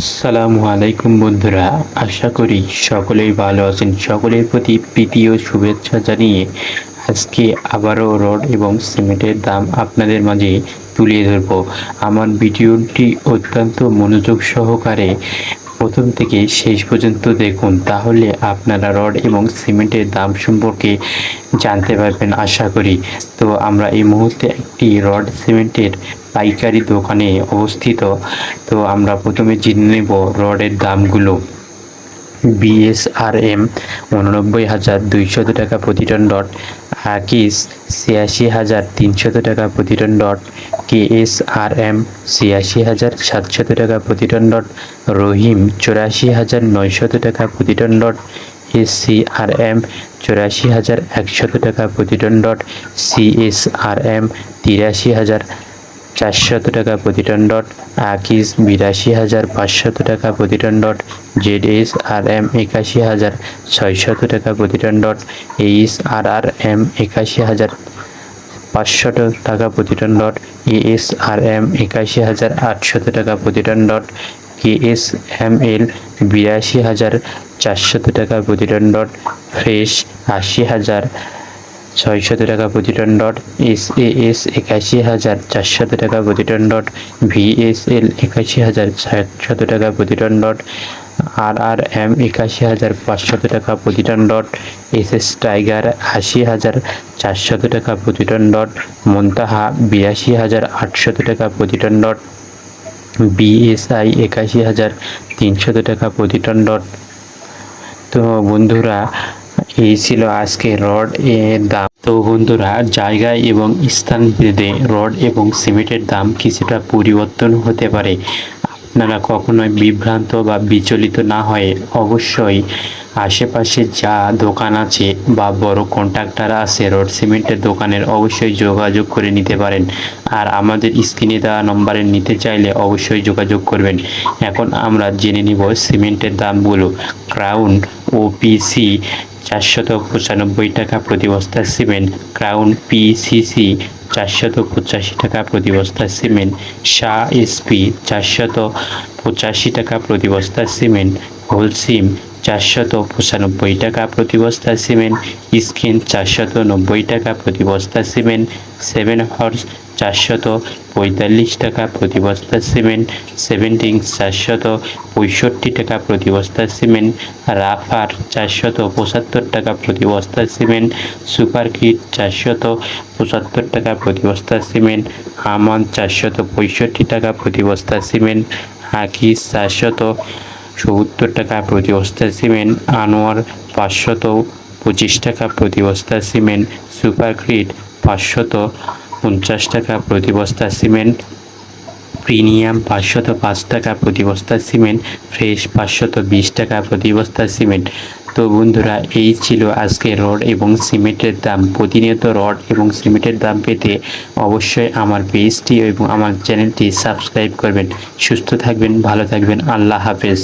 আসসালামু আলাইকুম বন্ধুরা, আশা করি সকলেই ভালো আছেন। সকলের প্রতি প্রীতি ও শুভেচ্ছা জানিয়ে আজকে আবারও রড এবং সিমেন্টের দাম আপনাদের মাঝে তুলে ধরব। আমার ভিডিওটি অত্যন্ত মনোযোগ সহকারে প্রথম থেকে শেষ পর্যন্ত দেখুন, তাহলে আপনারা রড এবং সিমেন্টের দাম সম্পর্কে জানতে পারবেন, আশা করি। তো আমরা এই মুহূর্তে একটি রড সিমেন্টের পাইকারি দোকানে অবস্থিত। তো আমরা প্রথমে জেনে নেব রডের দামগুলো। বিএসআরএম উননব্বই হাজার দুইশত টাকা প্রতি টন ডট হাকিস ছিয়াশি হাজার তিনশত টাকা প্রতি টন ডট কেএসআরএম ছিয়াশি হাজার সাতশত টাকা প্রতি টন ডট, রহিম চুরাশি হাজার নয়শত টাকা প্রতি টন ডট এসসিআরএম চুরাশি হাজার একশত টাকা প্রতি টন ডট সিএসআরএম তিরাশি হাজার চারশত টাকা প্রতি টন ডট, আকিস বিরাশি হাজার পাঁচশত টাকা প্রতি ton dot Z S R M একাশি হাজার ছয়শত টাকা প্রতি ton dot, H R R M একাশি হাজার পাঁচশত টাকা প্রতি ton dot, A S R M একাশি হাজার আটশত টাকা প্রতি ton dot K S M L বিরাশি হাজার চারশত টাকা প্রতি টন ডট, ফ্রেশ আশি হাজার ছয়শত টাকা প্রতি ton dot S A S একাশি হাজার চারশত টাকা প্রতি টন ডট ভিএসএল একাশি হাজার ষাটশত টাকা প্রতি ton dot R R M একাশি হাজার পাঁচশত টাকা প্রতি ton dot S S Tiger আশি হাজার চারশত টাকা প্রতি টন ডট মন্তাহা বিরাশি হাজার আটশত টাকা প্রতি টন ডট বিএসআই একাশি হাজার তিনশত টাকা প্রতি টন ডট তো বন্ধুরা এই ছিল আজকে রড এর দাম। তো বন্ধুরা, জায়গা এবং স্থান ভেদে রড এবং সিমেন্টের দাম কিছুটা পরিবর্তন হতে পারে। আপনারা কখনোই বিভ্রান্ত বা বিচলিত না হয়ে অবশ্যই আশেপাশে যা দোকান আছে বা বড় কন্ট্রাক্টর আছে, রড সিমেন্টের দোকানের অবশ্যই যোগাযোগ করে নিতে পারেন। আর আমাদের স্ক্রিনে দেওয়া নম্বরে নিতে চাইলে অবশ্যই যোগাযোগ করবেন। এখন আমরা জেনে নিব সিমেন্টের দামগুলো। ক্রাউন ওপিসি চারশত পঁচানব্বই টাকা প্রতি বস্তা সিমেন্ট। ক্রাউন পিসিসি চারশত পঁচাশি টাকা প্রতি বস্তা সিমেন্ট। শাহ এসপি চারশত পঁচাশি টাকা প্রতি বস্তা সিমেন্ট। হোলসিম চারশত পঁচানব্বই টাকা প্রতি বস্তা সিমেন্ট স্কিন চারশত নব্বই টাকা প্রতি বস্তা সিমেন্ট, সেভেন হর্স চারশত পঁয়তাল্লিশ টাকা প্রতি বস্তা সিমেন্ট সেভেন্টিং চারশত পঁয়ষট্টি টাকা প্রতি বস্তা সিমেন্ট, রাফার চারশত পঁচাত্তর টাকা প্রতি বস্তা সিমেন্ট সুপার কিট চারশত পঁচাত্তর টাকা প্রতি বস্তা সিমেন্ট আমান চারশত পঁয়ষট্টি টাকা প্রতি বস্তা সিমেন্ট হাকি চারশত সত্তর টাকা প্রতি বস্তা সিমেন্ট, আনোয়ার পাঁচশত পঁচিশ টাকা প্রতি বস্তা সিমেন্ট সুপার ক্রিট পাঁচশত পঞ্চাশ টাকা প্রতি বস্তা সিমেন্ট, প্রিমিয়াম পাঁচশত পাঁচ টাকা প্রতি বস্তা সিমেন্ট, ফ্রেশ পাঁচশত বিশ টাকা প্রতি বস্তা সিমেন্ট। তো বন্ধুরা, এই ছিল আজকে রড এবং সিমেন্টের দাম। প্রতিনিয়ত রড এবং সিমেন্টের দাম পেতে অবশ্যই আমার পেজটি এবং আমার চ্যানেলটি সাবস্ক্রাইব করবেন। সুস্থ থাকবেন, ভালো থাকবেন। আল্লাহ হাফেজ।